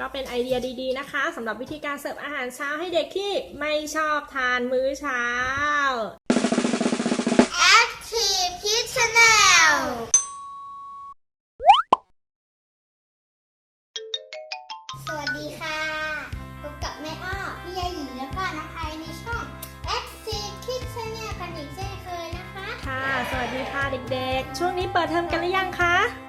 ก็เป็นไอเดียดีๆนะคะสำหรับวิธีการเสิร์ฟอาหารเช้าให้เด็กที่ไม่ชอบทานมื้อเช้า Active Kids Channel สวัสดีค่ะพบกับแม่อ้อพี่ยาหยีแล้วก็น้องไอในช่อง Active Kids Channel กันอีกเช่นเคยนะคะ ค่ะ สวัสดีค่ะเด็กๆ ช่วงนี้เปิดเทอมกันหรือยังคะเปิดแล้ว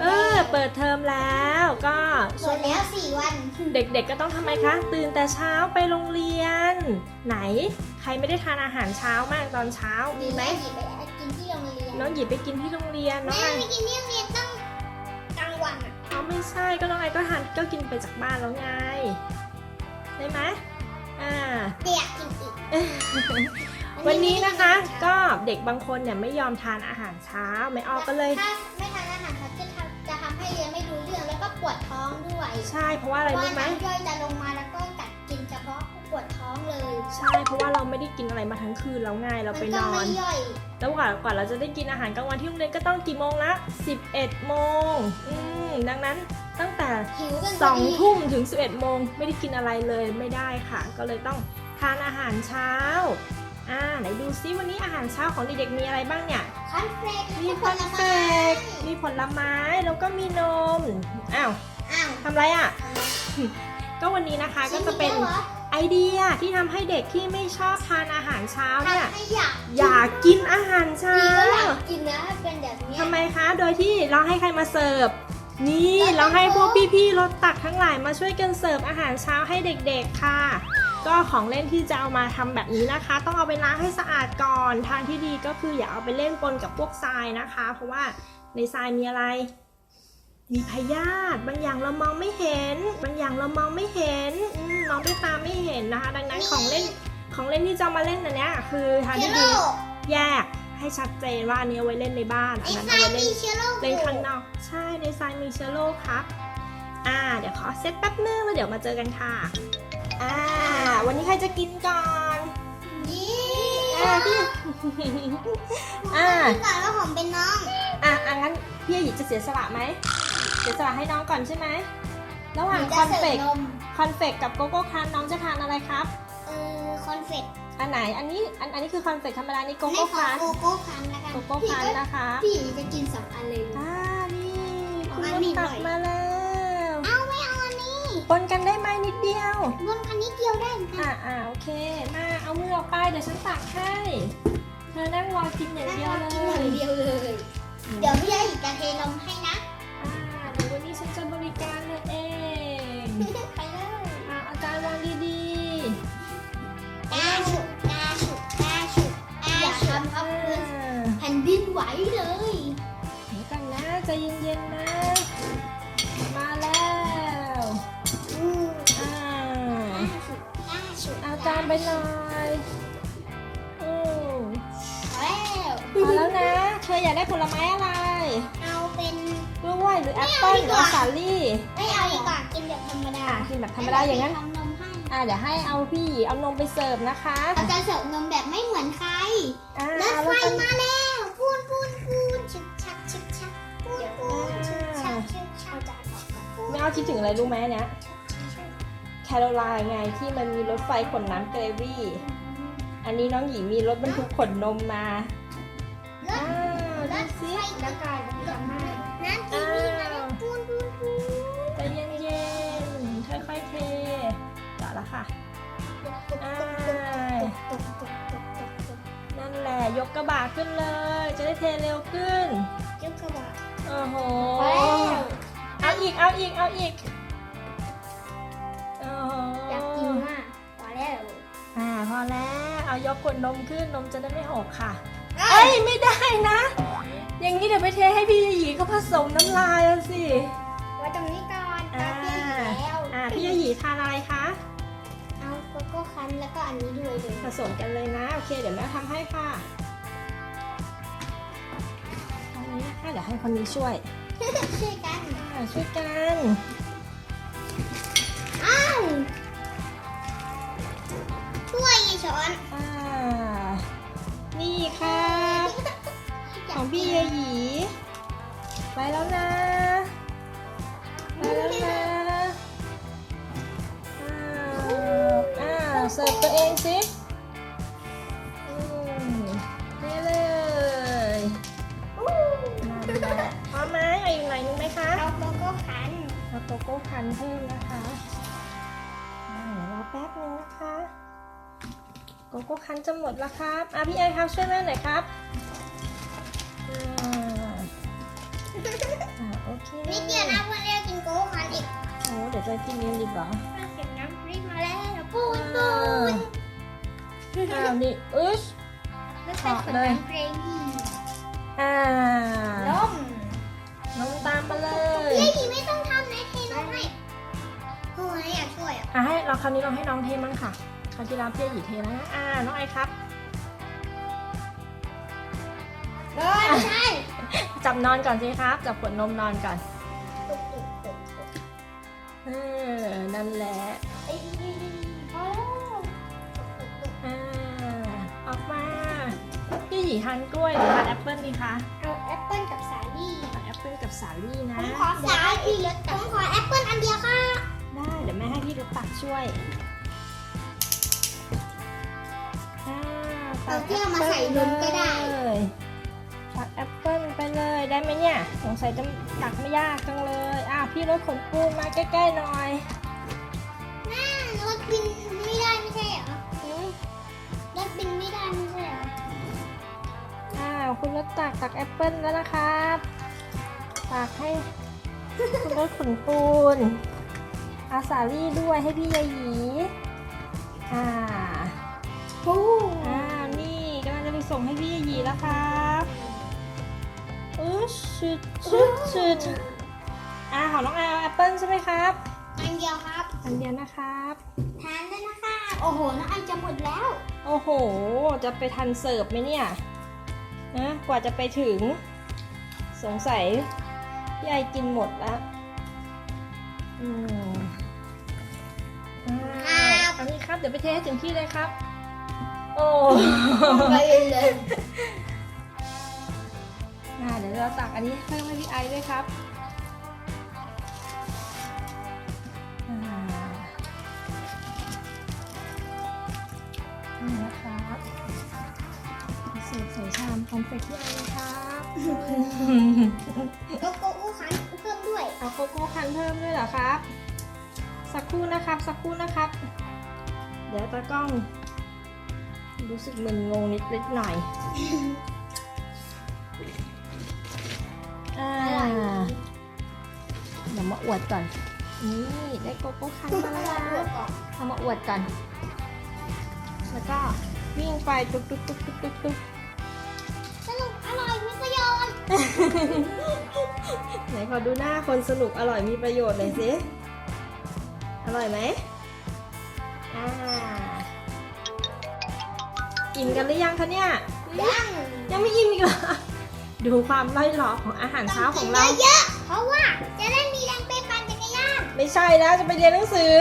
เออ เปิดเทอมแล้วก็เปิดแล้วสี่วันเด็กๆก็ต้องทำไมคะ ตื่นแต่เช้าไปโรงเรียน ไหน ใครไม่ได้ทานอาหารเช้ามากตอนเช้ามีไหมหยิบไปกินที่โรงเรียนน้องหยิบไปกินที่โรงเรียนน้องแม่ไอไม่กินที่โรงเรียนต้องกลางวันอะเอาไม่ใช่ก็น้องไอก็ทานก็กินไปจากบ้านแล้วไงใช่ไหมอ่าเดี๋ยวอยากกินอีกวันนี้นะคะก็เด็กบางคนเนี่ยไม่ยอมทานอาหารเช้าไม่ออกก็เลย ใช่เพราะว่าอะไรเพราะรู้ว่าไหมน้ำย่อยจะลงมาแล้วก็กัดกินเฉพาะปวดท้องเลย ใช่เพราะว่าเราไม่ได้กินอะไรมาทั้งคืนแล้วไงเราไปมันนก็อไม่นย่อยแล้วกว่ากว่าเราจะได้กินอาหารกลางวันที่โรงเรียนก็ต้องกี่โมงละ11 โมงอืมดังนั้นตั้งแต่ หิวกันสองทุ่มถึง 11 โมงไม่ได้กินอะไรเลยไม่ได้ค่ะ ก็เลยต้องทานอาหารเช้าอ่าไหนดูซิวันนี้อาหารเช้าของเด็กๆมีอะไรบ้างเนี่ย คอนเฟลกมีคอนเฟกมีผลไม้แล้วก็มีนม อ้าวอ้าว ทำไรอะ ก็วันนี้นะคะก็จะเป็นชิมอีกแล้วหรอไอเดียที่ทำให้เด็กที่ไม่ชอบทานอาหารเช้าเนี่ยทำให้อยากอยากกินอาหารเช้าพี่ก็อยากกินนะถ้าเป็นแบบเนี้ยทำไมคะ โดยที่เราให้ใครมาเสิร์ฟนี่เราให้พวกพี่ๆรถตักทั้งหลายมาช่วยกันเสิร์ฟอาหารเช้าให้เด็กๆค่ะ ก็ของเล่นที่จะเอามาทำแบบนี้นะคะ ต้องเอาไปล้างให้สะอาดก่อน ทางที่ดีก็คืออย่าเอาไปเล่นปนกับพวกทรายนะคะ เพราะว่าในทรายมีอะไร มีพยาธิบางอย่างเรามองไม่เห็น บางอย่างเรามองไม่เห็นอืมมองด้วยตาไม่เห็นนะคะ ดังนั้นของเล่นของเล่นที่จะเอามาเล่นอันเนี้ยคือทางเชื้อที่โรดีคแยกให้ชัดเจนว่าอันนี้เอาไว้เล่นในบ้านอัไอ้นนั้นไส้เอาไว้เล่มีน เชื้อโรคเล่นอยู่ข้างนอกใช่ในทรายมีเชื้อโรคครับ อ่า เดี๋ยวขอเซตแป๊บนึงแล้วเดี๋ยวมาเจอกันค่ะ อ่า วันนี้ใครจะกินก่อนยี่อ่าพี่อ่าพี่ก่อนว่าผมเป็นน้อง อะอะงั้นพี่หยิบจะเสียสละไหม เสียสละให้น้องก่อนใช่ไหมระหว่างหนูคจะอนเสิร์ฟเฟกนมคอนเฟกกับโกโก้คันน้องจะทานอะไรครับเออคอนเฟกอันไหนอันนี้อันอันนี้คือคอนเฟกธรรมดานี่โกให้โก้ขอคันโกโก้คันนะคะโกโก้คันนะคะพี่จะกินสองอันเลยอ่านี่คุณอันลูนี้กตักหน่อยมาแล้วเอาไม่เอาอันนี้ปนกันได้ไหมนิดเดียวบนคันนี้เกี่ยวได้เหมือนกันอ่าอ่าโอเค มาเอามือออกไปเดี๋ยวฉันตักให้เธอนั่งรอกินอย่างเดียวเลกินอย่างยเดียวเลยเดี๋ยวพี่ยาอีกจะเทนมให้นะ ไปหน่อยอืมแล้วพอแล้วนะเธออยากได้ผลไม้อะไรเอาเป็นกล้วยหรือแอปเปิ้ลหรือสาลี่ ไม่เอาดีกว่ากินแบบธรรมดาอะกินแบบธรรมดาอย่างนั้นทำนมให้อ่าเดี๋ยวให้เอาพี่เอานมไปเสิร์ฟนะคะเราจะเสิร์ฟนมแบบไม่เหมือนใครอ่ารถไฟแล้วก็มาแล้วปูนปูนปูนชึกชักชึกชักปูนปูนชึกชักชึกชักจะบอกกับปูนไม่เอาคิดถึงอะไรรู้ไหมเนี่ยแค โรไลน์ไงที่มันมีรถไฟขนน้ำเกรวี่ อันนี้น้องหญิงมีรถบรรทุกขนนมมารอ้าถวรดูถสิไฟแล้วก็จะมาน้ำทีวีมาแล้วปูนปูนปูนใจเย็นๆ ค่อยๆเทต่อแล้วค่ะ อ่านั่นแหละยกกระบะขึ้นเลย จะได้เทเร็วขึ้น เจ้ากระบะโอ้โหแล้ว เอาอีก เอาอีก เอาอีก แล้ว เอายกขวดนมขึ้นนมจะได้ไม่หกค่ะ เอ้เอ้ยยไม่ได้นะ อย่างนี้เดี๋ยวไปเทให้พี่หยีเขาผสมน้ำลายอะสิ ไว้ตรงนี้ก่อนอ่าแป๊บเดียวอยู่แล้วอ่าพี่หยีทานอะไรคะ เอาโกโก้คันแล้วก็อันนี้ด้วยเลยผสมกันเลยนะ โอเค เดี๋ยวแม่ทำให้ค่ะอันนี้นะคะเดี๋ยวให้คนนี้ช่วย ช่วยกัน อ่าช่วยกัน องสิอืมนี่เลยนั่นแหละพร้อมไหมเอาอีกหน่อยนึงไหมคะเอาโกโก้คันเอาโกโก้คันเพิ่มนะคะอ่าเดี๋ยวรอแป๊บนึงนะคะโกโก้คันจะหมดแล้วครับอะพี่ไอครับช่วยแม่หน่อยครับอ่าอ่าโอเคนิดเดียวนะเพื่อนเรียกกินโกโก้คันอีกโอ้เดี๋ยวจะกินเย็นดีกว่า ปูนปูนอ้าวนี่อึชไม่ใช่ขนน้ำพริกอ่าล้มน้องตามมาเลยเฮ้ยไม่ต้องทำนะเทน้องให้โอ้ยอยากช่วยอะอะให้เราคราวนี้เราให้น้องเทมั้งค่ะคราวที่แล้วพี่หยีเทแล้วนะอ่าน้องไอครับโดนใช่จับนอนก่อนสิครับ จับขวดนมนอนก่อนตุกตุกตุกตุกเออนั่นแหละ เอ้ยพอ แล้วตุกตุกตุกอ่าออกมา พี่หยีทานกล้วยหรือทานแอปเปิ้ลดีคะเอาแอปเปิ้ลกับสาลี่ทานแอปเปิ้ลกับสาลี่นะ ผมขอสาลี่ผมขอแอปเปิ้ลอันเดียวค่ะได้เดี๋ยวแม่ให้พี่รถตักช่วยอ่าเอาที่เอามาใส่นมก็ได้ เลยตักแอปเปิ้ลไปเลยได้ไหมเนี่ย สงสัยจะตักไม่ยากจังเลยอ้าวพี่รถขนปูนมาใกล้ๆหน่อยน่ารถ บินไม่ได้ไม่ใช่เหรออืมรถบินไม่ได้ไม่ใช่เหรอ อ้าวคุณรถตักตักแอปเปิ้ลแล้วนะครับตักให้คุณรถขนปูน อาสาลี่ด้วยให้พี่ยาหยีอ่าปูอ้าวนี่กำลังจะไปส่งให้พี่ยาหยีแล้วครับอุ๊ยชุดชุดชุดอ่าของน้องแอลแอปเปิ้ลใช่ไหมครับ อันเดียวครับอันเดียวนะครับทานได้นะคะโอ้โหน้องอันจะหมดแล้ว โอ้โห จะไปทันเสิร์ฟไหมเนี่ยนะกว่าจะไปถึง สงสัยพี่ไอกินหมดแล้วอืมอ่าครับอันนี้ครับ เดี๋ยวไปเทให้ถึงที่เลยครับ โอ้ไปเลยอ่าเดี๋ยวเราตักอันนี้เพิ่มให้พี่ไอด้วยครับ ครับเสิร์ฟใส่ชามคอนเฟกต์พี่ไอนะครับโกโก้อู้คันเพิ่มด้วย เอาโกโก้คันเพิ่มด้วยเหรอครับ สักครู่นะครับ สักครู่นะครับ เดี๋ยวตากล้อง รู้สึกมึนงงนิดนิดหน่อยอ่าเดี๋ยวมาอวดก่อน นี่ได้โกโก้คันมาแล้วนะเอามาอวดก่อนแล้วก็ วิ่งไปตุ๊กตุ๊กตุ๊กตุ๊กตุ๊กตุ๊กสนุกอร่อยมีประโยชน์ไหนขอดูหน้าคนสนุกอร่อยมีประโยชน์หน่อยสิ อร่อยไหมอ่าอิ่มกันหรือยังคะเนี่ย ยังยังไม่อิ่มอีกเหรอ ดูความล่อยหลอของอาหารเช้าของเราเยอะๆเพราะว่าจะได้มีแรงไปปั่นจักรยาน ไม่ใช่แล้วจะไปเรียนหนังสือ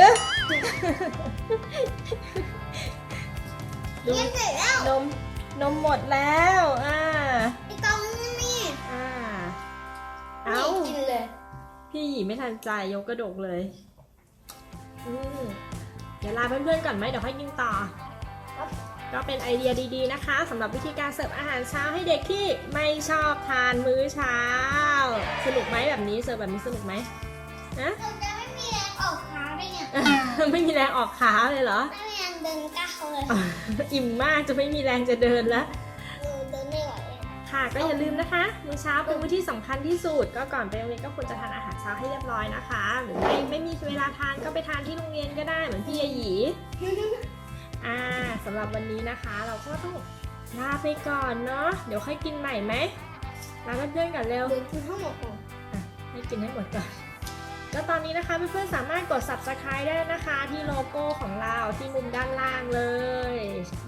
ดูเรียนเสร็จแล้วนมนมหมดแล้วอ่าไอ้กล่องนึงนี่อ่าเอานี่กินเลย พี่หยีไม่ทันใจยกกระดกเลยอืมเดี๋ยวลาเพื่อนๆก่อนไหมเดี๋ยวค่อยกินต่อครับก็เป็นไอเดียดีๆนะคะสำหรับวิธีการเสิร์ฟอาหารเช้าให้เด็กที่ไม่ชอบทานมื้อเช้า สนุกไหมแบบนี้เสิร์ฟแบบนี้สนุกไหมนะเราจะไม่มีแรงออกขาเลยเนี่ยไม่มีแรงออกขาเลยเหรอ อิ่มมากจะไม่มีแรงจะเดินแล้วเออเดินไม่ไหวค่ะก็อย่าลืมนะคะมื้อเช้าเป็นมื้อที่สำคัญที่สุด ก็ก่อนไปโรงเรียนก็ควรจะทานอาหารเช้าให้เรียบร้อยนะคะ หรือไม่ไม่มีเวลาทานก็ไปทานที่โรงเรียนก็ได้เหมือนพี่ยาหยีอ่าสำหรับวันนี้นะคะ เราก็ต้องลาไปก่อนเนาะเดี๋ยวค่อยกินใหม่ไหมลาเพื่อนๆก่อนเร็วเดินกินทั้งหมดก่อนอะให้กินให้หมดก่อน แล้วตอนนี้นะคะเพื่อนๆสามารถกด subscribe ได้นะคะ ที่โลโก้ของเราที่มุมด้านล่างเลย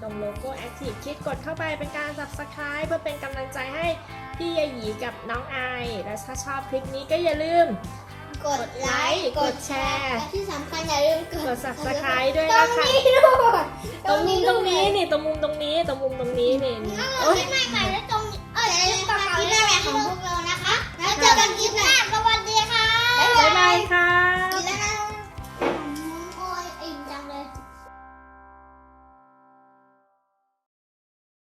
ตรงโลโก้ Active Kids กดเข้าไปเป็นการ subscribe เพื่อเป็นกำลังใจให้พี่ยาหยีกับน้องไอ และถ้าชอบคลิปนี้ก็อย่าลืม กดไลค์กดแชร์และที่สำคัญอย่าลืมกกด subscribe ด้วยตรนะงคะนี้ด้วยตรงมุมตรงนี้นี่ตรงมุมตรงนี้ตรงมุมตรงนี้นี่นี่เอโอ๊อยไม่ไม่ไม่แล้วตรงนี้เอออย่าลืมกดติดตามของพวกเรานะคะ แล้วเจอกันคลิปหน้า